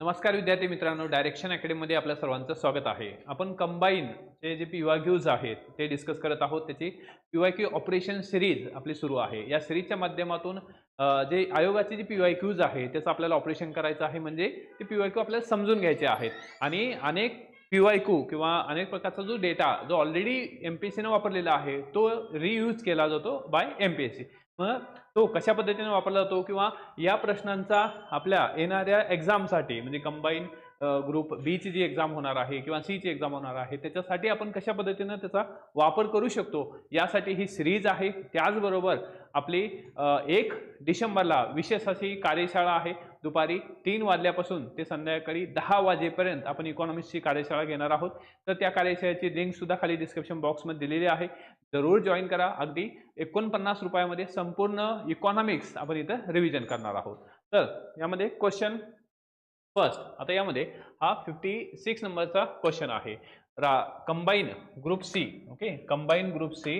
नमस्कार विद्यार्थी मित्रांनो डायरेक्शन अकॅडमीमध्ये आपल्या सर्वांचं स्वागत आहे. आपण कंबाईन चे जे पी वाय क्यूज आहेत ते डिस्कस करत आहोत. त्याची P Y Q operation series आपली सुरू आहे. या सिरीजच्या माध्यमातून जे आयोगाचे जे पी वाय क्यूज आहे त्याचं आपल्याला ऑपरेशन करायचं आहे. म्हणजे ते पी वाय क्यू आपल्याला समजून घ्यायचे आहेत. आणि अनेक पी वाय क्यू किंवा अनेक प्रकारचा जो डेटा जो ऑलरेडी एम पी एस सीनं वापरलेला आहे तो रियूज केला जातो by M P S C मग तो कशा पद्धतीने वापरला जातो किंवा या प्रश्नांचा आपल्या येणाऱ्या एक्झामसाठी म्हणजे कंबाईन ग्रुप बीची जी एक्झाम होणार आहे किंवा सीची एक्झाम होणार आहे त्याच्यासाठी आपण कशा पद्धतीनं त्याचा वापर करू शकतो? यासाठी ही सिरीज आहे. त्याचबरोबर आपली एक डिसेंबरला विशेष अशी कार्यशाळा आहे. दुपारी तीन वाजल्यापासून ते संध्याकाळी दहा वाजेपर्यंत आपण इकॉनॉमिक्सची कार्यशाळा घेणार आहोत. तर त्या कार्यशाळेची लिंकसुद्धा खाली डिस्क्रिप्शन बॉक्समध्ये दिलेली आहे. जरूर जॉईन करा. अगदी एकोणपन्नास रुपयामध्ये संपूर्ण इकॉनॉमिक्स आपण इथं रिव्हिजन करणार आहोत. तर यामध्ये क्वेश्चन फर्स्ट आता यामध्ये हा फिफ्टी सिक्स नंबरचा क्वेश्चन आहे. रा combine group C okay combine group C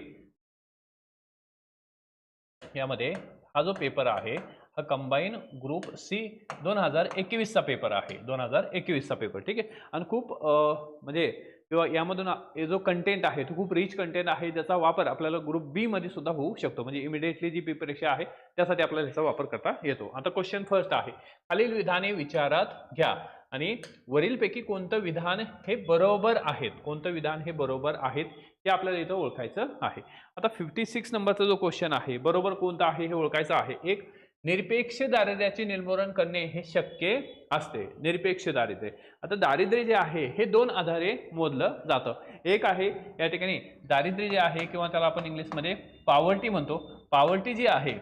यामध्ये हा जो पेपर आहे हा कंबाईन ग्रुप सी दोन हजार एकवीसचा पेपर आहे. दोन हजार एकवीसचा पेपर ठीक आहे? आणि खूप म्हणजे किंवा यामधून जो कंटेंट आहे तो खूप रिच कंटेंट आहे ज्याचा वापर आपल्याला ग्रुप बी मध्ये सुद्धा होऊ शकतो. म्हणजे इमिडिएटली जी परीक्षा आहे त्यासाठी आपल्याला ह्याचा वापर करता येतो. आता क्वेश्चन फर्स्ट आहे. खालील विधाने विचारात घ्या. आणि वरीलपैकी कोणतं विधान हे बरोबर आहेत? कोणतं विधान हे बरोबर आहेत? हे आपल्याला इथं ओळखायचं आहे. आता फिफ्टी सिक्स नंबरचा जो क्वेश्चन आहे बरोबर कोणतं आहे हे ओळखायचं आहे? एक निरपेक्ष दारिद्र्याचे निर्मूलन करणे हे शक्य असते. निरपेक्ष दारिद्र्य. आता दारिद्र्य जे आहे हे दोन आधारे मोजलं जातं. एक आहे या ठिकाणी दारिद्र्य जे आहे किंवा त्याला आपण इंग्लिशमध्ये पावर्टी म्हणतो. पावर्टी जी आहे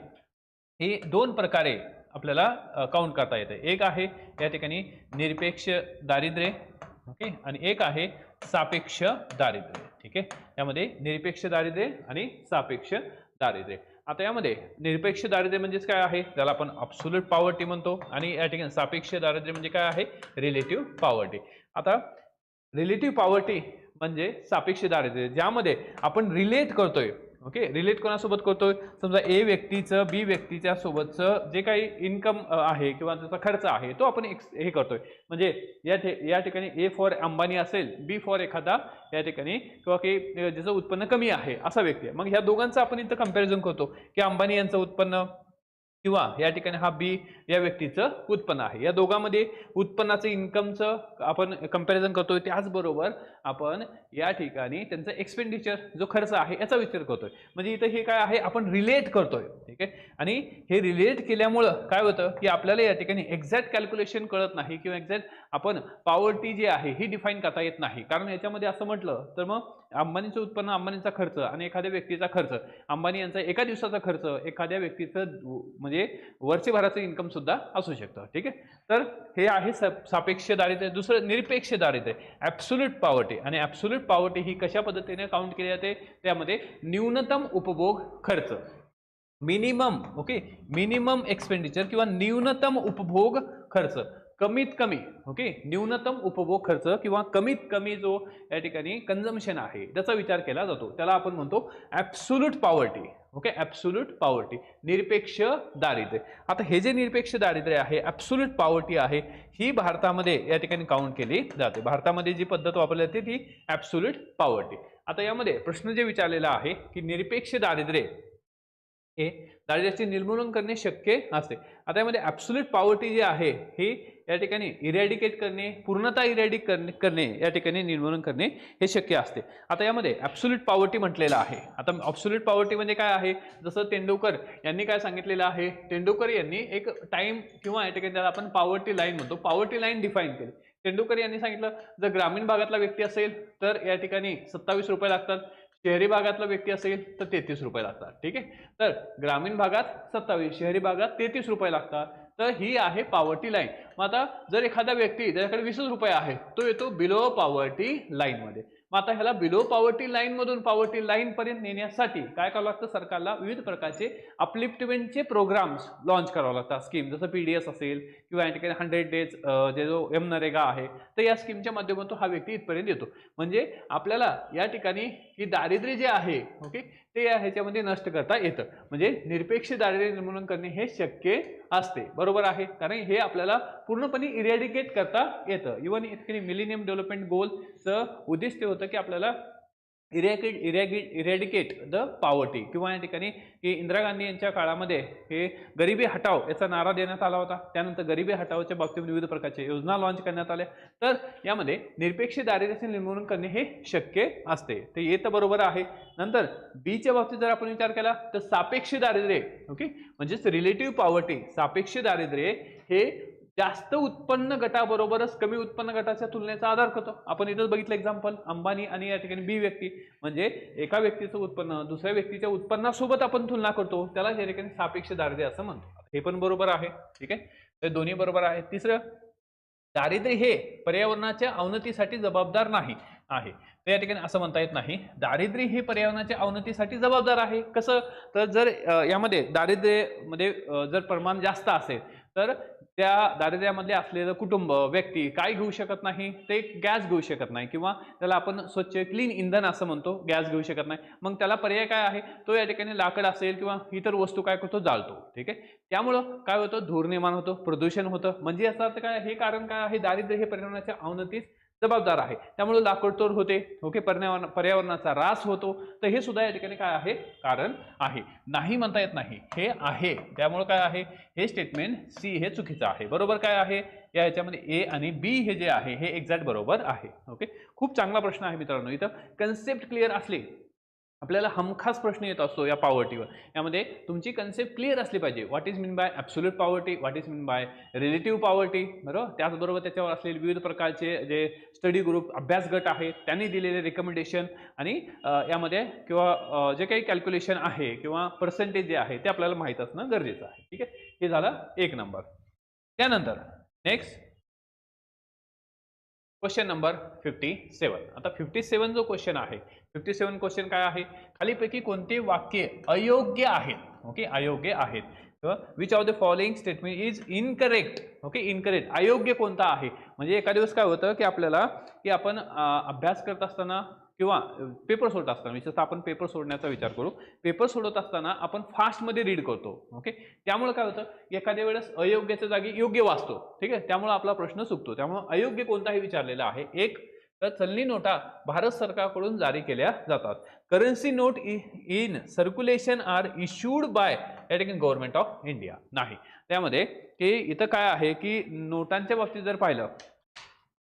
ही दोन प्रकारे आपल्याला काउंट करता येते. एक आहे या ठिकाणी निरपेक्ष दारिद्र्य ओके? आणि एक आहे सापेक्ष दारिद्र्य. ठीक आहे? यामध्ये निरपेक्ष दारिद्र्य आणि सापेक्ष दारिद्र्य. आता यामध्ये निरपेक्ष दारिद्र्य म्हणजेच काय आहे? ज्याला आपण अब्सोल्यूट पॉवर्टी म्हणतो. आणि या ठिकाणी सापेक्ष दारिद्र्य म्हणजे काय आहे? रिलेटिव्ह पॉवर्टी आता रिलेटिव्ह पॉवर्टी म्हणजे सापेक्ष दारिद्र्य. ज्यामध्ये आपण रिलेट करतोय ओके रिलेट कोणासोबत करतोय? समजा ए व्यक्तीचं बी व्यक्तीच्या सोबतचं जे काही इन्कम आहे किंवा त्याचा खर्च आहे तो आपण एक्स हे करतोय. म्हणजे या ठे या ठिकाणी ए फॉर अंबानी असेल बी फॉर एखादा या ठिकाणी किंवा की ज्याचं उत्पन्न कमी आहे असा व्यक्ती आहे. मग ह्या दोघांचं आपण इथं कंपॅरिझन करतो. की अंबानी यांचं उत्पन्न किंवा या ठिकाणी हा बी या व्यक्तीचं उत्पन्न आहे. या दोघांमध्ये उत्पन्नाचं इन्कमचं आपण कंपॅरिझन करतोय त्याचबरोबर आपण या ठिकाणी त्यांचा एक्सपेंडिचर जो खर्च आहे याचा विचार करतोय. म्हणजे इथं हे काय आहे? आपण रिलेट करतोय. ठीक आहे? आणि हे रिलेट केल्यामुळं काय होतं? की आपल्याला या ठिकाणी एक्झॅक्ट कॅल्क्युलेशन कळत नाही किंवा एक्झॅक्ट आपण पॉवर्टी जी आहे ही डिफाईन करता येत नाही. कारण याच्यामध्ये असं म्हटलं तर मग अंबानीचं उत्पन्न अंबानीचा खर्च आणि एखाद्या व्यक्तीचा खर्च. अंबानी यांचा एका दिवसाचा खर्च एखाद्या व्यक्तीचं म्हणजे म्हणजे वर्षभराचं इन्कम सुद्धा असू शकतं ठीक आहे? तर हे आहे सापेक्ष दारिद्र्य. दुसरं निरपेक्ष दारिद्र्य. ऍब्सोल्यूट पॉवर्टी आणि ऍब्सोल्यूट पॉवर्टी ही कशा पद्धतीने काउंट केली जाते? त्यामध्ये न्यूनतम उपभोग खर्च. मिनिमम ओके मिनिमम एक्सपेंडिचर किंवा न्यूनतम उपभोग खर्च. कमीत कमी ओके? न्यूनतम उपभोग खर्च किंवा कमीत कमी जो या ठिकाणी कन्झम्शन आहे त्याचा विचार केला जातो. त्याला आपण म्हणतो absolute poverty okay? Absolute poverty निरपेक्ष दारिद्र्य. आता हे जे निरपेक्ष दारिद्र्य आहे ॲब्सोल्यूट पॉवर्टी आहे ही भारतामध्ये या ठिकाणी काउंट केली जाते. भारतामध्ये जी पद्धत वापरली जाते ती ॲब्सोल्यूट पॉवर्टी आता यामध्ये प्रश्न जे विचारलेला आहे की निरपेक्ष दारिद्र्य हे दारिद्र्याचे निर्मूलन करणे शक्य असते आता यामध्ये ॲब्सोल्यूट पॉवर्टी जी आहे ही या ठिकाणी इरॅडिकेट करणे पूर्णतः इरॅडिक करणे करणे या ठिकाणी निर्मूलन करणे हे शक्य असते. आता यामध्ये ॲब्सोल्यूट पॉवर्टी म्हटलेलं आहे. आता ॲब्सोल्यूट पॉवर्टी म्हणजे काय आहे? जसं तेंडुलकर यांनी काय सांगितलेलं आहे? तेंडुलकर यांनी एक टाईम किंवा या ठिकाणी त्याला आपण पॉवर्टी लाईन म्हणतो. पॉवर्टी लाईन डिफाईन केली. तेंडुलकर यांनी सांगितलं जर ग्रामीण भागातला व्यक्ती असेल तर या ठिकाणी सत्तावीस रुपये लागतात. शहरी भागातला व्यक्ती असेल तर तेहतीस रुपये लागतात ठीक आहे? तर ग्रामीण भागात सत्तावीस शहरी भागात तेहतीस रुपये लागतात. तर ही आहे पॉवर्टी लाईन मग आता जर एखादा व्यक्ती ज्याच्याकडे वीसच रुपये आहे तो येतो बिलो पॉवर्टी लाईनमध्ये मग आता ह्याला बिलो पॉवर्टी लाईनमधून पॉवर्टी लाईनपर्यंत नेण्यासाठी काय करावं लागतं? सरकारला विविध प्रकारचे अपलिफ्टमेंटचे प्रोग्राम्स लॉन्च करावं लागतात स्कीम जसं पी डी एस असेल किंवा या ठिकाणी हंड्रेड डेज जे जो एम नरेगा आहे तर या स्कीमच्या माध्यमातून हा व्यक्ती इथपर्यंत येतो. म्हणजे आपल्याला या ठिकाणी की दारिद्र्य जे आहे ओके ते या ह्याच्यामध्ये नष्ट करता येतं. म्हणजे निरपेक्ष दारिद्र्य निर्मूलन करणे हे शक्य असते. बरोबर आहे? कारण हे आपल्याला पूर्णपणे इरॅडिकेट करता येतं. इव्हन इतके मिलिनियम डेव्हलपमेंट गोलचं उद्दिष्ट होतं की आपल्याला इरेकेट इरेगेट इरॅडिकेट द पॉवर्टी किंवा या ठिकाणी की इंदिरा गांधी यांच्या काळामध्ये हे गरिबी हटाव याचा नारा देण्यात आला होता. त्यानंतर गरिबी हटावच्या बाबतीत विविध प्रकारच्या योजना लॉन्च करण्यात आल्या. तर यामध्ये निरपेक्ष दारिद्र्याचे निर्मूलन करणे हे शक्य असते. ते येतं बरोबर आहे. नंतर बीच्या बाबतीत जर आपण विचार केला तर सापेक्ष दारिद्र्य ओके म्हणजेच रिलेटिव्ह पॉवर्टी सापेक्ष दारिद्र्य हे जास्त उत्पन्न गटाबरोबरच कमी उत्पन्न गटाच्या तुलनेचा आधार करतो. आपण इथंच बघितलं एक्झाम्पल अंबानी आणि या ठिकाणी बी व्यक्ती. म्हणजे एका व्यक्तीचं उत्पन्न दुसऱ्या व्यक्तीच्या उत्पन्नासोबत आपण तुलना करतो त्याला या ठिकाणी सापेक्ष दारिद्र्य असं म्हणतो. हे पण बरोबर आहे ठीक आहे? तर दोन्ही बरोबर आहे. तिसरं दारिद्र्य हे पर्यावरणाच्या अवनतीसाठी जबाबदार नाही आहे. तर या ठिकाणी असं म्हणता येत नाही. दारिद्र्य हे पर्यावरणाच्या अवनतीसाठी जबाबदार आहे. कसं? तर जर यामध्ये दारिद्र्यमध्ये जर प्रमाण जास्त असेल तर त्या दारिद्र्यामध्ये असलेलं कुटुंब व्यक्ती काय घेऊ शकत नाही? ते गॅस घेऊ शकत नाही किंवा त्याला आपण स्वच्छ क्लीन इंधन असं म्हणतो गॅस घेऊ शकत नाही. मग त्याला पर्याय काय आहे? तो या ठिकाणी लाकड असेल किंवा इतर वस्तू काय करतो? जाळतो. ठीक आहे? त्यामुळं काय होतं? धूर निर्माण होतं प्रदूषण होतं. म्हणजे याचा अर्थ काय? हे कारण काय आहे? दारिद्र्य हे पर्यावरणाच्या अवनतीस जबाबदार आहे. त्यामुळे लाकडतोड होते. ओके पर्यावरण पर्यावरणाचा रास होतो. तर हे सुद्धा या ठिकाणी काय आहे? कारण आहे. नाही म्हणता येत नाही. हे आहे. त्यामुळे काय आहे? हे स्टेटमेंट सी हे चुकीचं आहे. बरोबर काय आहे? या ह्याच्यामध्ये ए आणि बी हे जे आहे हे एक्झॅक्ट बरोबर आहे. ओके? खूप चांगला प्रश्न आहे मित्रांनो इथं. कन्सेप्ट क्लिअर असली आपल्याला हमखास प्रश्न येत असतो या पॉवर्टीवर यामध्ये तुमची कन्सेप्ट क्लिअर असली पाहिजे. What is mean by absolute poverty what is mean by relative poverty बरोबर? त्याचबरोबर त्याच्यावर असलेले विविध प्रकारचे जे स्टडी ग्रुप अभ्यास गट आहेत त्यांनी दिलेले रिकमेंडेशन आणि यामध्ये किंवा जे काही कॅल्क्युलेशन आहे किंवा पर्सेंटेज जे आहे ते आपल्याला माहीत असणं गरजेचं आहे. ठीक आहे? हे झालं एक नंबर त्यानंतर next question number fifty seven आता फिफ्टी सेवन जो क्वेश्चन आहे फिफ्टी सेवन क्वेश्चन काय आहे? खालीपैकी कोणते वाक्य अयोग्य आहेत? ओके अयोग्य आहेत. Which of the following statement is incorrect okay incorrect अयोग्य कोणता आहे? म्हणजे एका दिवस काय होतं की आपल्याला की आपण अभ्यास करत असताना किंवा पेपर सोडत असताना विशेषतः आपण पेपर सोडण्याचा विचार करू पेपर सोडत असताना आपण फास्टमध्ये रीड करतो ओके त्यामुळे काय होतं एखाद्या वेळेस अयोग्याच्या जागी योग्य वाचतो ठीक आहे? त्यामुळे आपला प्रश्न चुकतो त्यामुळे अयोग्य कोणताही विचारलेला आहे एक तर चलनी नोटा भारत सरकारकडून जारी केल्या जातात. Currency note in circulation are issued by या ठिकाणी गव्हर्नमेंट ऑफ इंडिया नाही. त्यामध्ये की इथं काय आहे की नोटांच्या बाबतीत जर पाहिलं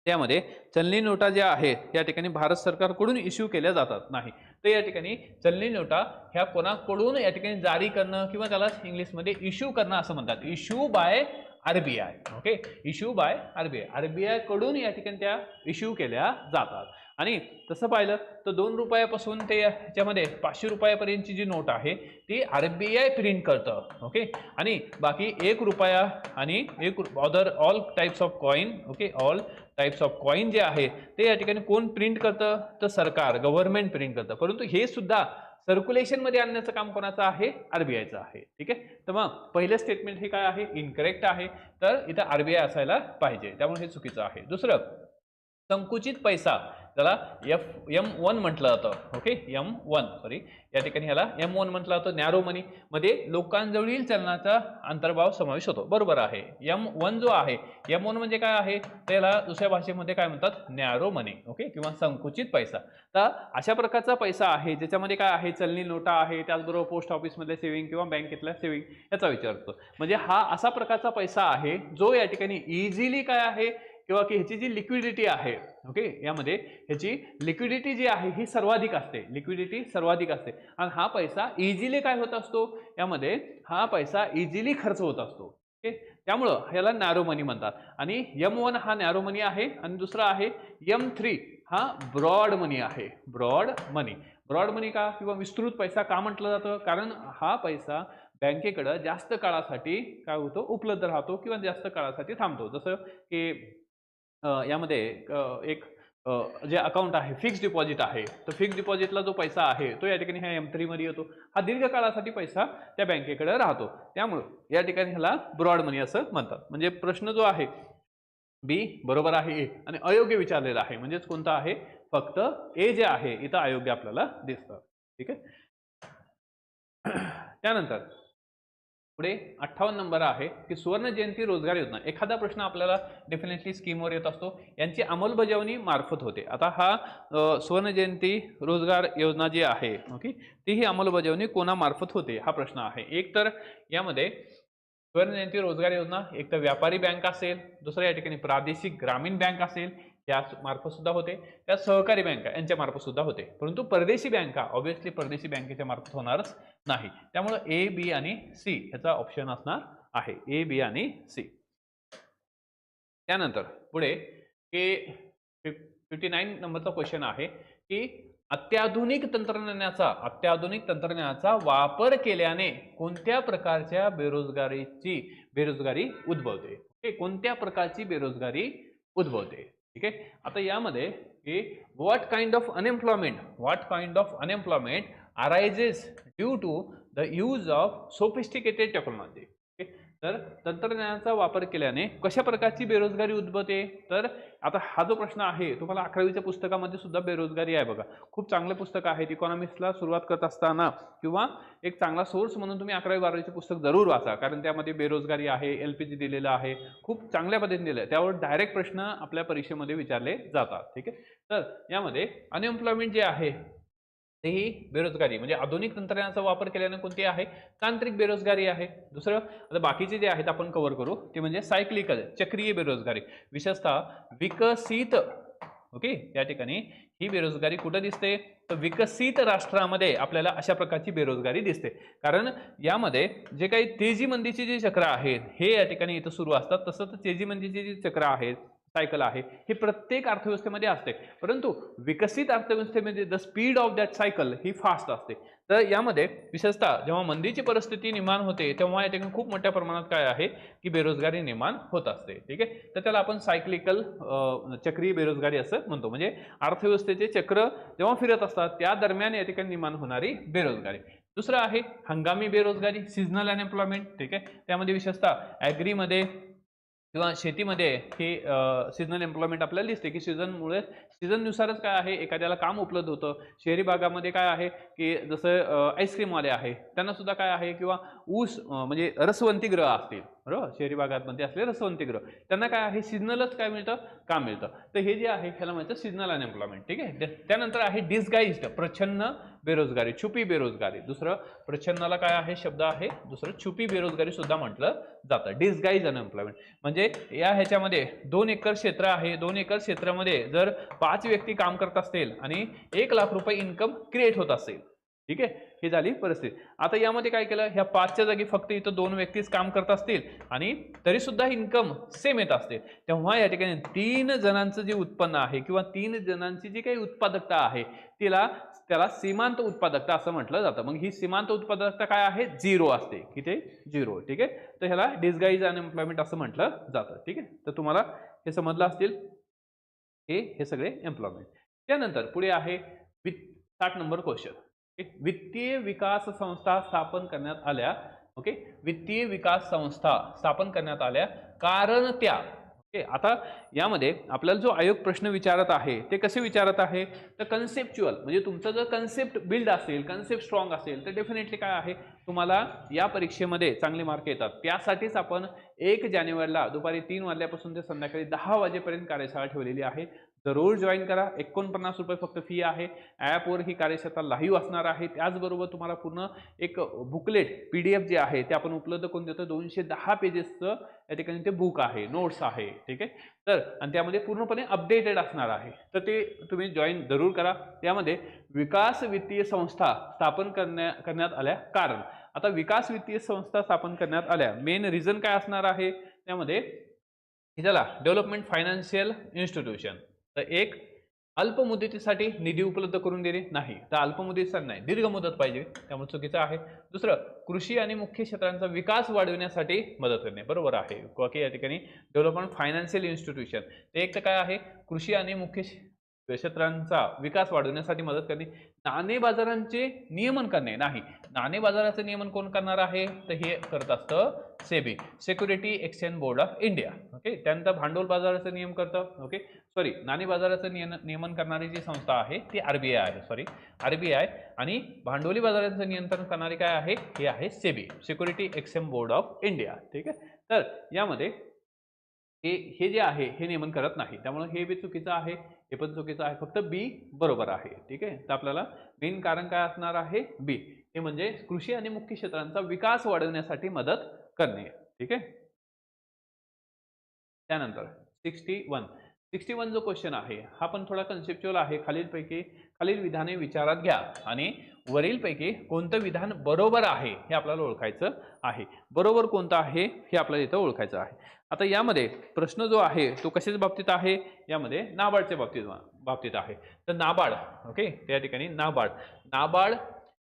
त्यामध्ये चलनी नोटा ज्या आहेत या ठिकाणी भारत सरकारकडून इश्यू केल्या जातात. नाही. तर या ठिकाणी चलनी नोटा ह्या कोणाकडून या ठिकाणी जारी करणं किंवा त्याला इंग्लिशमध्ये इश्यू करणं असं म्हणतात. Issue by RBI okay issue by RBI आरबीआयकडून या ठिकाणी त्या इश्यू केल्या जातात. आणि तसं पाहिलं तर दोन रुपयापासून ते याच्यामध्ये पाचशे रुपयापर्यंतची जी नोट आहे ती आर बी आय प्रिंट करतं ओके? आणि बाकी एक रुपया आणि एक other all types of coin okay? All types of coin जे आहे ते या ठिकाणी कोण प्रिंट करतं? तर सरकार गव्हर्नमेंट प्रिंट करतं. परंतु हे सुद्धा सर्क्युलेशनमध्ये आणण्याचं काम कोणाचं आहे? आरबीआयचं आहे ठीक आहे? तर मग पहिलं स्टेटमेंट हे काय आहे? इनकरेक्ट आहे. तर इथं आरबीआय असायला पाहिजे. त्यामुळे हे चुकीचं आहे. दुसरं संकुचित पैसा. त्याला एफ एम वन म्हटलं जातं. ओके एम वन सॉरी या ठिकाणी ह्याला एम वन म्हटलं जातं नॅरो मनी मध्ये लोकांजवळील चलनाचा अंतर्भाव समावेश होतो. बरोबर आहे. एम वन जो आहे एम वन म्हणजे काय आहे? त्याला दुसऱ्या भाषेमध्ये काय म्हणतात? नॅरो मनी ओके किंवा संकुचित पैसा. तर अशा प्रकारचा पैसा आहे ज्याच्यामध्ये काय आहे? चलनी नोटा आहे त्याचबरोबर पोस्ट ऑफिसमधल्या सेव्हिंग किंवा बँकेतल्या सेव्हिंग याचा विचार करतो म्हणजे हा असा प्रकारचा पैसा आहे जो या ठिकाणी इझिली काय आहे? किंवा की ह्याची जी लिक्विडिटी आहे ओके यामध्ये ह्याची लिक्विडिटी जी आहे ही सर्वाधिक असते. लिक्विडिटी सर्वाधिक असते. आणि हा पैसा इझिली काय होत असतो? यामध्ये हा पैसा इझिली खर्च होत असतो. ओके त्यामुळं ह्याला नॅरो मनी म्हणतात. आणि यम वन हा नॅरो मनी आहे आणि दुसरा आहे यम थ्री हा ब्रॉड मनी आहे. ब्रॉड मनी ब्रॉड मनी का किंवा विस्तृत पैसा का म्हटलं जातं? कारण हा पैसा बँकेकडं जास्त काळासाठी काय होतो? उपलब्ध राहतो किंवा जास्त काळासाठी थांबतो. जसं की यामध्ये एक जे अकाउंट आहे फिक्स डिपॉझिट आहे तर फिक्स डिपॉझिटला जो पैसा आहे तो या ठिकाणी ह्या एम थ्रीमध्ये येतो. हा दीर्घकाळासाठी पैसा त्या बँकेकडे राहतो. त्यामुळं या ठिकाणी ह्याला ब्रॉड मनी असं म्हणतात. म्हणजे प्रश्न जो आहे बी बरोबर आहे ए आणि अयोग्य विचारलेला आहे. म्हणजेच कोणता आहे? फक्त ए जे आहे इथं अयोग्य आपल्याला दिसतं. ठीक आहे? त्यानंतर पुढे अठ्ठावन्न नंबर आहे की सुवर्ण जयंती रोजगार योजना. एखादा प्रश्न आपल्याला डेफिनेटली स्कीमवर येत असतो. यांची अंमलबजावणी मार्फत होते. आता हा सुवर्ण जयंती रोजगार योजना जी आहे ओके ती ही अंमलबजावणी कोणामार्फत होते? हा प्रश्न आहे. एक तर यामध्ये सुवर्ण जयंती रोजगार योजना एक तर व्यापारी बँक असेल दुसरं या ठिकाणी प्रादेशिक ग्रामीण बँक असेल या मार्फत सुद्धा होते. त्या सहकारी बँका यांच्या मार्फत सुद्धा होते. परंतु परदेशी बँका ऑब्व्हियसली परदेशी बँकेच्या मार्फत होणारच नाही. त्यामुळे ए बी आणि सी ह्याचा ऑप्शन असणार आहे. ए बी आणि सी त्यानंतर पुढे के फिफ्टी नाईन नंबरचा क्वेश्चन आहे की अत्याधुनिक तंत्रज्ञानाचा अत्याधुनिक तंत्रज्ञानाचा वापर केल्याने कोणत्या प्रकारच्या बेरोजगारीची बेरोजगारी उद्भवते? कोणत्या प्रकारची बेरोजगारी उद्भवते? ठीक आहे? आता यामध्ये की what kind of unemployment what kind of unemployment arises due to the use of sophisticated technology तर तंत्रज्ञानाचा वापर केल्याने कशा प्रकारची बेरोजगारी उद्भवते? तर आता हा जो प्रश्न आहे तुम्हाला अकरावीच्या पुस्तकामध्ये सुद्धा बेरोजगारी आहे बघा. खूप चांगलं पुस्तक आहे इकॉनॉमिक्सला सुरुवात करत असताना किंवा एक चांगला सोर्स म्हणून तुम्ही अकरावी बारावीचे पुस्तक जरूर वाचा कारण त्यामध्ये बेरोजगारी आहे एल पी जी दिलेलं आहे. खूप चांगल्या पद्धतीने दिलं आहे त्यावर डायरेक्ट प्रश्न आपल्या परीक्षेमध्ये विचारले जातात. ठीक आहे? तर यामध्ये अनएम्प्लॉयमेंट जे आहे तेही बेरोजगारी म्हणजे आधुनिक तंत्रज्ञानाचा वापर केल्याने कोणती आहे तांत्रिक बेरोजगारी आहे. दुसरं आता बाकीचे जे आहेत आपण कव्हर करू ते म्हणजे सायक्लिकल चक्रीय बेरोजगारी. विशेषतः विकसित ओके या ठिकाणी ही बेरोजगारी कुठं दिसते? तर विकसित राष्ट्रामध्ये आपल्याला अशा प्रकारची बेरोजगारी दिसते. कारण यामध्ये जे काही तेजीमंदीची जी चक्र आहेत हे या ठिकाणी इथं सुरू असतात. तसं तर तेजीमंदीची जी चक्र आहेत सायकल आहे. हे प्रत्येक अर्थव्यवस्थेमध्ये असते. परंतु विकसित अर्थव्यवस्थेमध्ये the speed of that cycle he fast असते. तर यामध्ये विशेषतः जेव्हा मंदीची परिस्थिती निर्माण होते तेव्हा या ठिकाणी खूप मोठ्या प्रमाणात काय आहे की बेरोजगारी निर्माण होत असते. ठीक आहे? तर त्याला आपण सायक्लिकल चक्रीय बेरोजगारी असं म्हणतो. म्हणजे अर्थव्यवस्थेचे चक्र जेव्हा फिरत असतात त्या दरम्यान या ठिकाणी निर्माण होणारी बेरोजगारी. दुसरं आहे हंगामी बेरोजगारी सिजनल अनएम्प्लॉयमेंट ठीक आहे? त्यामध्ये विशेषतः ॲग्रीमध्ये किंवा शेतीमध्ये ही सीझनल एम्प्लॉयमेंट आपल्याला दिसते की सीझनमुळे सीझननुसारच काय आहे एखाद्याला काम उपलब्ध होतं. शहरी भागामध्ये काय आहे की जसं आईस्क्रीमवाले आहे त्यांनासुद्धा काय आहे किंवा ऊस म्हणजे रसवंती ग्रह असतील बरोबर? शहरी भागातमध्ये असले रसवंती ग्रह. त्यांना काय आहे? सिजनलच काय मिळतं? काम मिळतं. तर हे जे आहे ह्याला म्हणतं सिजनल अनएम्प्लॉयमेंट ठीक आहे? त्यानंतर आहे डिस्गाईज्ड प्रच्छन्न बेरोजगारी छुपी बेरोजगारी. दुसरं प्रच्छन्नाला काय आहे? शब्द आहे. दुसरं छुपी बेरोजगारी सुद्धा म्हटलं जातं. डिस्गाईज अनएम्प्लॉयमेंट म्हणजे या ह्याच्यामध्ये दोन एकर क्षेत्र आहे. दोन एकर क्षेत्रामध्ये जर पाच व्यक्ती काम करत असतील आणि एक लाख रुपये इन्कम क्रिएट होत असेल ठीक आहे? ही झाली परिस्थिती. आता यामध्ये काय केलं? ह्या पाचच्या जागी फक्त इथं दोन व्यक्तीच काम करत असतील आणि तरी सुद्धा इन्कम सेम येत असते. तेव्हा या ठिकाणी तीन जणांचं जे उत्पन्न आहे किंवा तीन जणांची जी काही उत्पादकता आहे तिला त्याला सीमांत उत्पादकता असं म्हटलं जातं. मग ही सीमांत उत्पादकता काय आहे? झिरो असते. किती? झिरो ठीक आहे? तर ह्याला डिस्गाईज अनएम्प्लॉयमेंट असं म्हटलं जातं. ठीक आहे? तर तुम्हाला हे समजलं असतील? हे हे सगळे एम्प्लॉयमेंट त्यानंतर पुढे आहे विथ साठ नंबर क्वेश्चन एक वित्तीय विकास संस्था स्थापन करण्यात आल्या. ओके वित्तीय विकास संस्था स्थापन करण्यात आल्या. कारण त्या. ओके आता यामध्ये आपल्याला जो आयोग प्रश्न विचारत आहे ते कसे विचारत आहे? तर कन्सेप्च्युअल म्हणजे तुमचं जर कन्सेप्ट बिल्ड असेल कन्सेप्ट स्ट्रॉंग असेल तर डेफिनेटली काय आहे? तुम्हाला या परीक्षेमध्ये चांगले मार्क येतात. त्यासाठीच आपण एक जानेवारीला दुपारी तीन वाजल्यापासून ते संध्याकाळी दहा वाजेपर्यंत कार्यशाळा ठेवलेली आहे. जरूर जॉईन करा. एकोणपन्नास रुपये फक्त फी आहे. ॲपवर ही कार्यशाळा लाईव्ह असणार आहे. त्याचबरोबर तुम्हाला पूर्ण एक बुकलेट पी डी एफ जे आहे ते आपण उपलब्ध करून देतो. दोनशे दहा पेजेसचं या ठिकाणी ते बुक आहे नोट्स आहे. ठीक आहे? तर आणि त्यामध्ये पूर्णपणे अपडेटेड असणार आहे. तर ते तुम्ही जॉईन जरूर करा. त्यामध्ये विकास वित्तीय संस्था स्थापन करण्या करण्यात आल्या कारण. आता विकास वित्तीय संस्था स्थापन करण्यात आल्या. मेन रिझन काय असणार आहे? त्यामध्ये हे झाला डेव्हलपमेंट फायनान्शियल इन्स्टिट्यूशन तर एक अल्प मुदतीसाठी निधी उपलब्ध करून देणे नाही. तर अल्प मुदतीसाठी नाही दीर्घ मुदत पाहिजे त्यामुळे चुकीचं आहे. दुसरं कृषी आणि मुख्य क्षेत्रांचा विकास वाढविण्यासाठी मदत करणे बरोबर आहे. की या ठिकाणी डेव्हलपमेंट फायनान्शियल इन्स्टिट्यूशन ते एक तर काय आहे? कृषी आणि मुख्य क्षेत्रांचा विकास वाढवण्यासाठी मदत करणे. नाणे बाजारांचे नियमन करणे नाही. नाणे बाजाराचं नियमन कोण करणार आहे? तर हे करत असतं SEBI security exchange board of India okay त्यानंतर भांडवल बाजाराचं नियम करतं. ओके सॉरी नाणे बाजाराचं नियन नियमन करणारी जी संस्था आहे ती आरबीआय आहे. सॉरी आरबीआय आणि भांडवली बाजाराचं नियंत्रण करणारी काय आहे? हे आहे SEBI security exchange board of India ठीक आहे? तर यामध्ये हे हे जे आहे हे नियमन करत नाही. त्यामुळे हे बी चुकीचं आहे हे पण चुकीचं आहे. फक्त बी बरोबर आहे. ठीक आहे? तर आपल्याला मेन कारण काय असणार आहे? बी हे म्हणजे कृषी आणि मुख्य क्षेत्रांचा विकास वाढवण्यासाठी मदत करणे. ठीक आहे? त्यानंतर सिक्स्टी वन सिक्स्टी वन जो क्वेश्चन आहे हा पण थोडा कन्सेप्च्युअल आहे. खालीलपैकी खालील विधाने विचारात घ्या. आणि वरीलपैकी कोणतं विधान बरोबर आहे हे आपल्याला ओळखायचं आहे. बरोबर कोणतं आहे हे आपल्याला इथं ओळखायचं आहे. आता यामध्ये प्रश्न जो आहे तो कशाच्या बाबतीत आहे? यामध्ये नाबार्डच्या बाबतीत बाबतीत आहे. तर नाबार्ड ओके त्या ठिकाणी नाबार्ड. नाबार्ड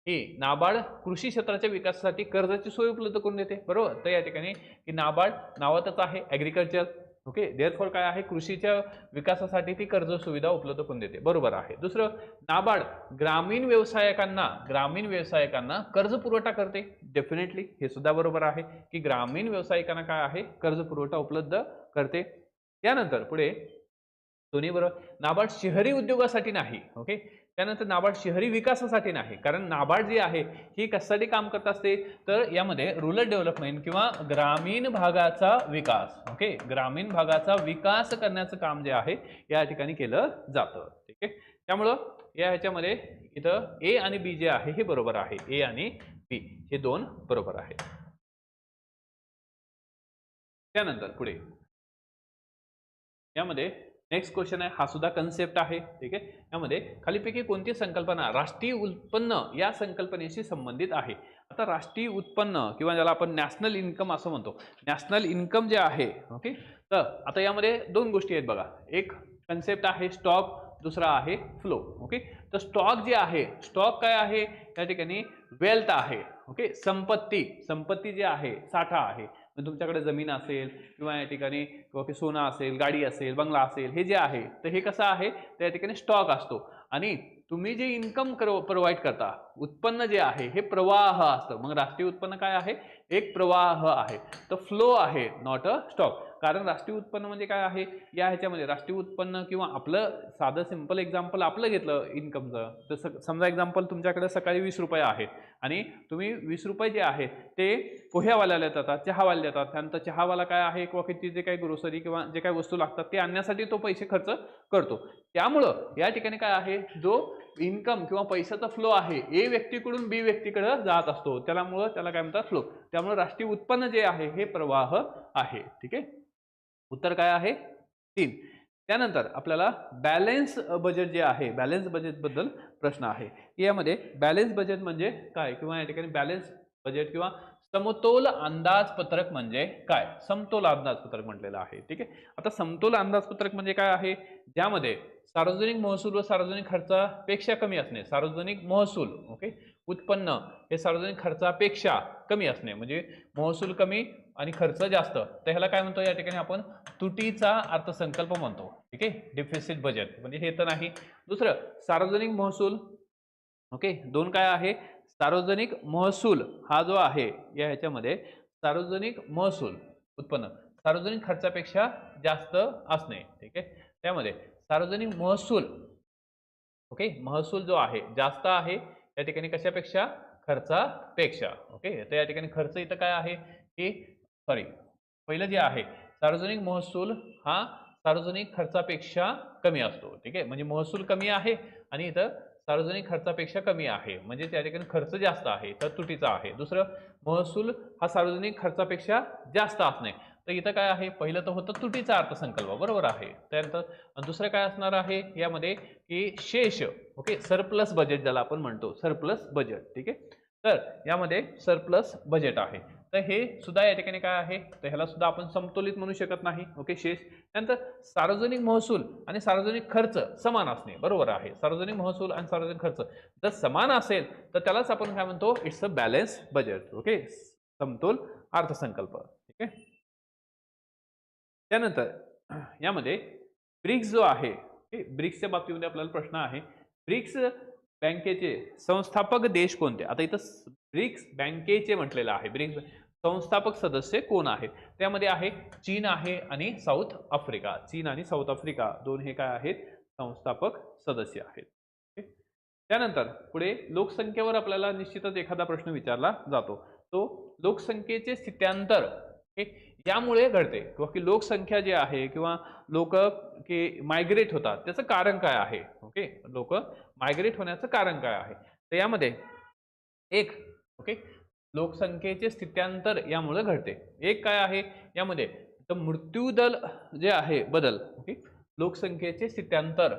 हे नाबार्ड कृषी क्षेत्राच्या विकासासाठी कर्जाची सोय उपलब्ध करून देते. बरोबर? तर या ठिकाणी की नाबार्ड नावातच आहे ॲग्रिकल्चर ओके देअरफॉर काय आहे? कृषीच्या विकासासाठी ती कर्ज सुविधा उपलब्ध करून देते. बरोबर आहे. दुसरं नाबार्ड ग्रामीण व्यवसायकांना ग्रामीण व्यवसायकांना कर्ज पुरवठा करते. डेफिनेटली हे सुद्धा बरोबर आहे की ग्रामीण व्यावसायिकांना काय आहे? कर्ज पुरवठा उपलब्ध करते. त्यानंतर पुढे दोन्ही बरोबर नाबार्ड शहरी उद्योगासाठी नाही. ओके त्यानंतर नाबार्ड शहरी विकासासाठी नाही कारण नाबार्ड जी आहे ही कशासाठी काम करत असते? तर यामध्ये रुरल डेव्हलपमेंट किंवा ग्रामीण भागाचा विकास ओके ग्रामीण भागाचा विकास करण्याचं काम जे आहे या ठिकाणी केलं जातं ठीक आहे? त्यामुळं या ह्याच्यामध्ये इथं ए आणि बी जे आहे हे बरोबर आहे. ए आणि बी हे दोन बरोबर आहे. त्यानंतर पुढे. यामध्ये नेक्स्ट क्वेश्चन आहे हा सुद्धा कन्सेप्ट आहे ठीक आहे? यामध्ये खालीपैकी कोणती संकल्पना राष्ट्रीय उत्पन्न या संकल्पनेशी संबंधित आहे? आता राष्ट्रीय उत्पन्न किंवा ज्याला आपण नॅशनल इन्कम असं म्हणतो नॅशनल इन्कम जे आहे ओके? तर आता यामध्ये दोन गोष्टी आहेत बघा. एक कन्सेप्ट आहे स्टॉक दुसरा आहे फ्लो ओके? तर स्टॉक जे आहे स्टॉक काय आहे? त्या ठिकाणी वेल्थ आहे ओके? संपत्ती संपत्ती जी आहे साठा आहे. म्हणजे तुमच्याकडे जमीन असेल किंवा या ठिकाणी ओके सोनं असेल गाडी असेल बंगला असेल हे जे आहे तर हे कसं आहे? त्या ठिकाणी स्टॉक असतो. आणि तुम्ही जे इन्कम कर प्रोव्हाइड करता उत्पन्न जे आहे हे प्रवाह असतं. मग राष्ट्रीय उत्पन्न काय आहे? एक प्रवाह आहे. तर फ्लो आहे नॉट अ स्टॉक कारण राष्ट्रीय उत्पन्न म्हणजे काय आहे? या ह्याच्यामध्ये राष्ट्रीय उत्पन्न किंवा आपलं साधं सिंपल एक्झाम्पल आपलं घेतलं इन्कमचं तर स समजा एक्झाम्पल तुमच्याकडे सकाळी वीस रुपये आहे. आणि तुम्ही वीस रुपये जे आहे ते पोह्यावाल्याला देतात चहावाला देतात. त्यानंतर चहावाला काय आहे? किंवा किती जे काही ग्रोसरी किंवा जे काही वस्तू लागतात ते आणण्यासाठी तो पैसे खर्च करतो. त्यामुळं या ठिकाणी काय आहे? जो इन्कम किंवा पैशाचा फ्लो आहे ए व्यक्तीकडून बी व्यक्तीकडे जात असतो. त्यामुळं त्याला काय म्हणतात? फ्लो त्यामुळे राष्ट्रीय उत्पन्न जे आहे हे प्रवाह आहे. ठीक आहे? उत्तर काय आहे? तीन. त्यानंतर आपल्याला बॅलेन्स बजेट जे आहे बॅलेन्स बजेटबद्दल प्रश्न आहे. यामध्ये बॅलेन्स बजेट म्हणजे काय? किंवा या ठिकाणी बॅलेन्स बजेट किंवा समतोल अंदाजपत्रक म्हणजे काय? समतोल अंदाजपत्रक म्हटलेलं आहे. ठीक आहे? आता समतोल अंदाजपत्रक म्हणजे काय आहे? ज्यामध्ये सार्वजनिक महसूल व सार्वजनिक खर्चापेक्षा कमी असणे. सार्वजनिक महसूल ओके? उत्पन्न हे सार्वजनिक खर्चापेक्षा कमी असणे. म्हणजे महसूल कमी आणि खर्च जास्त. तर ह्याला काय म्हणतो? या ठिकाणी आपण तुटीचा अर्थसंकल्प म्हणतो. ठीक आहे? डिफिसिट बजेट म्हणजे हे तर नाही. दुसरं सार्वजनिक महसूल ओके? दोन काय आहे? सार्वजनिक महसूल हा जो आहे या ह्याच्यामध्ये सार्वजनिक महसूल उत्पन्न सार्वजनिक खर्चापेक्षा जास्त असणे ठीक आहे? त्यामध्ये सार्वजनिक महसूल ओके? महसूल जो आहे जास्त आहे या ठिकाणी कशापेक्षा? खर्चापेक्षा ओके? तर या ठिकाणी खर्च इथं काय आहे? की सॉरी पहिलं जे आहे सार्वजनिक महसूल हा सार्वजनिक खर्चापेक्षा कमी असतो ठीक आहे? म्हणजे महसूल कमी आहे आणि इथं सार्वजनिक खर्चापेक्षा कमी आहे. म्हणजे त्या ठिकाणी खर्च जास्त आहे तर तुटीचा आहे. दुसरं महसूल हा सार्वजनिक खर्चापेक्षा जास्त असणे तर इथं काय आहे? पहिलं तर होतं तुटीचा अर्थसंकल्प. बरोबर आहे. त्यानंतर दुसरं काय असणार आहे? यामध्ये की शेष ओके? सरप्लस बजेट ज्याला आपण म्हणतो. सरप्लस बजेट ठीक आहे? तर यामध्ये सरप्लस बजेट आहे. तर हे सुद्धा या ठिकाणी काय आहे? तर ह्याला सुद्धा आपण समतोलित म्हणू शकत नाही. ओके शेष. त्यानंतर सार्वजनिक महसूल आणि सार्वजनिक खर्च समान असणे. बरोबर आहे. सार्वजनिक महसूल आणि सार्वजनिक खर्च जर समान असेल तर त्यालाच आपण काय म्हणतो? It's a balance budget okay समतोल अर्थसंकल्प. ठीक आहे त्यानंतर यामध्ये ब्रिक्स जो आहे ब्रिक्सच्या बाबतीमध्ये आपल्याला प्रश्न आहे. ब्रिक्स बँकेचे संस्थापक देश कोणते? आता इथं ब्रिक्स बँकेचे म्हटलेलं आहे. ब्रिक्स संस्थापक सदस्य कोण आहेत त्यामध्ये आहे चीन आहे आणि साऊथ आफ्रिका. चीन आणि साऊथ आफ्रिका दोन हे काय आहेत? संस्थापक सदस्य आहेत. त्यानंतर पुढे लोकसंख्येवर आपल्याला निश्चितच एखादा प्रश्न विचारला जातो. तो लोकसंख्येचे स्थित्यांतर हे यामुळे घडते किंवा की लोकसंख्या जी आहे किंवा लोक की मायग्रेट होतात त्याचं कारण काय आहे? ओके? लोक मायग्रेट होण्याचं कारण काय आहे? तर यामध्ये एक ओके? लोकसंख्येचे स्थित्यांतर यामुळे घडते. एक काय आहे? यामध्ये तर मृत्यूदल जे आहे बदल ओके लोकसंख्येचे स्थित्यांतर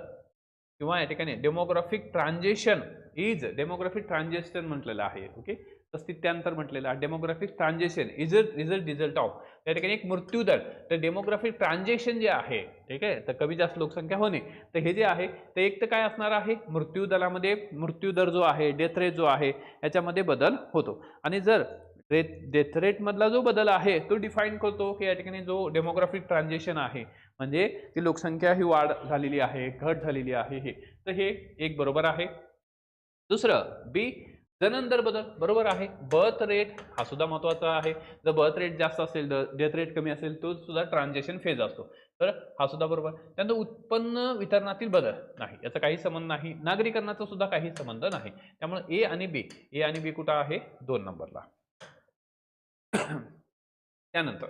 किंवा या ठिकाणी demographic transition is demographic transition म्हटलेलं आहे ओके तर स्थित्यांतर म्हटलेलं आहे. Demographic transition is result result of त्या ठिकाणी एक मृत्यूदर तर डेमोग्राफिक ट्रान्झॅक्शन जे आहे ठीक आहे तर कमी जास्त लोकसंख्या होणे. तर हे जे आहे ते एक तर काय असणार आहे? मृत्यूदरामध्ये मृत्यूदर जो आहे डेथ रेट जो आहे याच्यामध्ये बदल होतो. आणि जर डेथ डेथ रेटमधला जो बदल आहे तो डिफाईन करतो की या ठिकाणी जो डेमोग्राफिक ट्रान्झॅक्शन आहे म्हणजे ती लोकसंख्या ही वाढ झालेली आहे घट झालेली आहे हे. तर हे एक बरोबर आहे. दुसरं बी जनन बदल बरोबर आहे. बर्थ रेट हा सुद्धा महत्त्वाचा आहे. जर बर्थ रेट जास्त असेल तर डेथ रेट कमी असेल तो सुद्धा ट्रान्झॅक्शन फेज असतो. तर हा सुद्धा बरोबर. त्यानंतर उत्पन्न वितरणातील बदल नाही. याचा काही संबंध नाही. नागरीकरणाचा सुद्धा काही संबंध नाही. त्यामुळे ए आणि बी ए आणि बी कुठं आहे? दोन नंबरला. त्यानंतर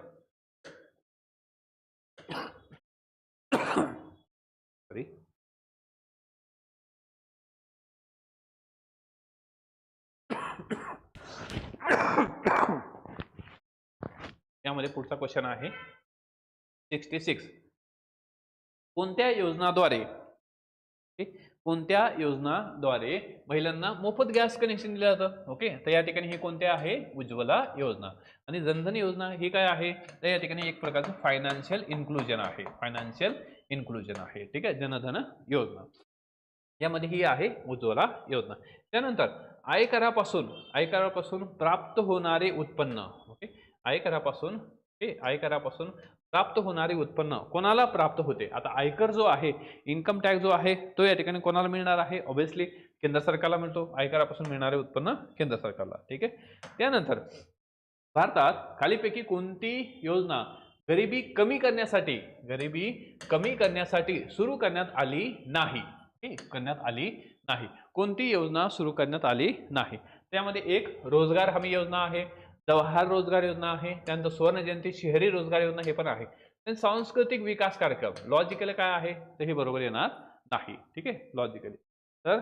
यामध्ये पुढचा क्वेश्चन आहे. सिक्स्टी सिक्स कोणत्या योजनाद्वारे कोणत्या योजनाद्वारे महिलांना मोफत गॅस कनेक्शन दिलं जातं? ओके? तर या ठिकाणी हे कोणते आहे? उज्ज्वला योजना. आणि जनधन योजना ही काय आहे? तर या ठिकाणी एक प्रकारचं फायनान्शियल इन्क्लुजन आहे. फायनान्शियल इन्क्लुजन आहे. ठीक आहे? जनधन योजना. यामध्ये ही आहे उज्ज्वला योजना. त्यानंतर आयकरापासून आयकरापासून प्राप्त होणारे उत्पन्न ओके आयकरापासून ओके आयकरापासून प्राप्त होणारे उत्पन्न कोणाला प्राप्त होते? आता आयकर जो आहे इन्कम टॅक्स जो आहे तो या ठिकाणी कोणाला मिळणार आहे? ऑब्व्हियसली केंद्र सरकारला मिळतो. आयकरापासून मिळणारे उत्पन्न केंद्र सरकारला ठीक आहे? त्यानंतर भारतात खालीपैकी कोणती योजना गरिबी कमी करण्यासाठी गरिबी कमी करण्यासाठी सुरू करण्यात आली नाही? करण्यात आली नाही. कोणती योजना सुरू करण्यात आली नाही. त्यामध्ये एक रोजगार हमी योजना आहे जवाहर रोजगार योजना आहे त्यानंतर स्वर्ण जयंती शहरी रोजगार योजना हे पण आहे. सांस्कृतिक विकास कार्यक्रम लॉजिकल काय आहे? तर हे बरोबर येणार नाही. ठीक आहे? लॉजिकली तर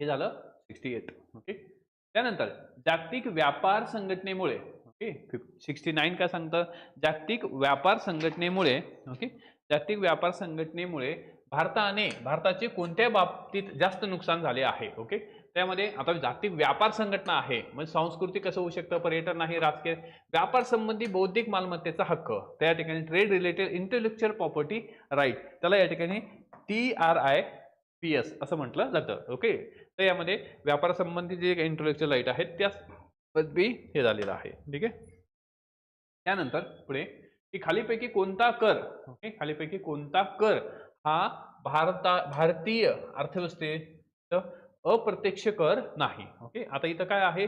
हे झालं सिक्स्टी एट ओके त्यानंतर जागतिक व्यापार संघटनेमुळे ओके सिक्स्टी नाईन काय सांगतं? जागतिक व्यापार संघटनेमुळे ओके जागतिक व्यापार संघटनेमुळे भारताने भारताचे कोणत्या बाबतीत जास्त नुकसान झाले आहे ओके त्यामध्ये आता जागतिक व्यापार संघटना आहे. म्हणजे सांस्कृतिक कसं होऊ शकतं? पर्यटन आहे राजकीय. व्यापार संबंधी बौद्धिक मालमत्तेचा हक्क. त्या या ठिकाणी trade related intellectual property right त्याला या ठिकाणी T R I P S असं म्हटलं जातं ओके तर यामध्ये व्यापार संबंधी जे इंटेलेक्च्युअल राईट आहेत त्या पदवी हे झालेलं आहे ठीक आहे? त्यानंतर पुढे की खालीपैकी कोणता कर ओके खालीपैकी कोणता कर हा भारता भारतीय अर्थव्यवस्थेत अप्रत्यक्ष कर नाही. ओके? आता इथं काय आहे?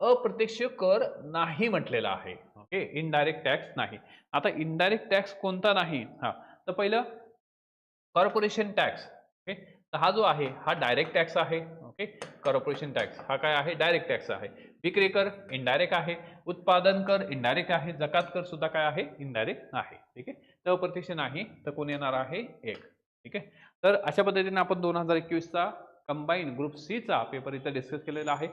अप्रत्यक्ष कर नाही म्हटलेला आहे. ओके? इनडायरेक्ट टॅक्स नाही. आता इनडायरेक्ट टॅक्स कोणता नाही? हा. तर पहिलं कॉर्पोरेशन टॅक्स ओके? तर हा जो आहे हा डायरेक्ट टॅक्स आहे. ओके? कॉर्पोरेशन टॅक्स हा काय आहे? डायरेक्ट टॅक्स आहे. विक्री कर इनडायरेक्ट आहे. उत्पादन कर इनडायरेक्ट आहे. जकात कर सुद्धा काय आहे? इनडायरेक्ट आहे. ठीक आहे? तर अप्रत्यक्ष नाही. तर कोण येणार आहे? एक. ठीक आहे? तर अशा पद्धतीने आपण दोन हजार एकवीसचा कंबाईन ग्रुप सीचा पेपर इथं डिस्कस केलेला आहे.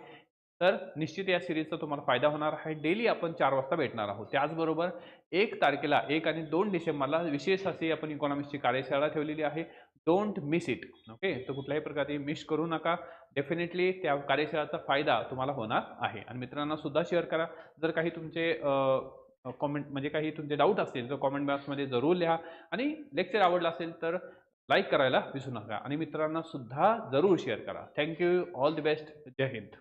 तर निश्चित या सिरीजचा तुम्हाला फायदा होणार आहे. डेली आपण चार वाजता भेटणार आहोत. त्याचबरोबर एक तारखेला एक आणि दोन डिसेंबरला विशेष अशी आपण इकॉनॉमिक्सची कार्यशाळा ठेवलेली आहे. डोंट मिस इट ओके तर कुठल्याही प्रकारे मिस करू नका. डेफिनेटली त्या कार्यशाळाचा फायदा तुम्हाला होणार आहे. आणि मित्रांना सुद्धा शेअर करा. जर काही तुमचे कॉमेंट म्हणजे काही तुमचे डाऊट असतील तर कॉमेंट बॉक्समध्ये जरूर लिहा. आणि लेक्चर आवडलं असेल तर लाईक करायला विसरू नका. आणि मित्रांना सुद्धा जरूर शेअर करा. Thank you all the best Jai Hind.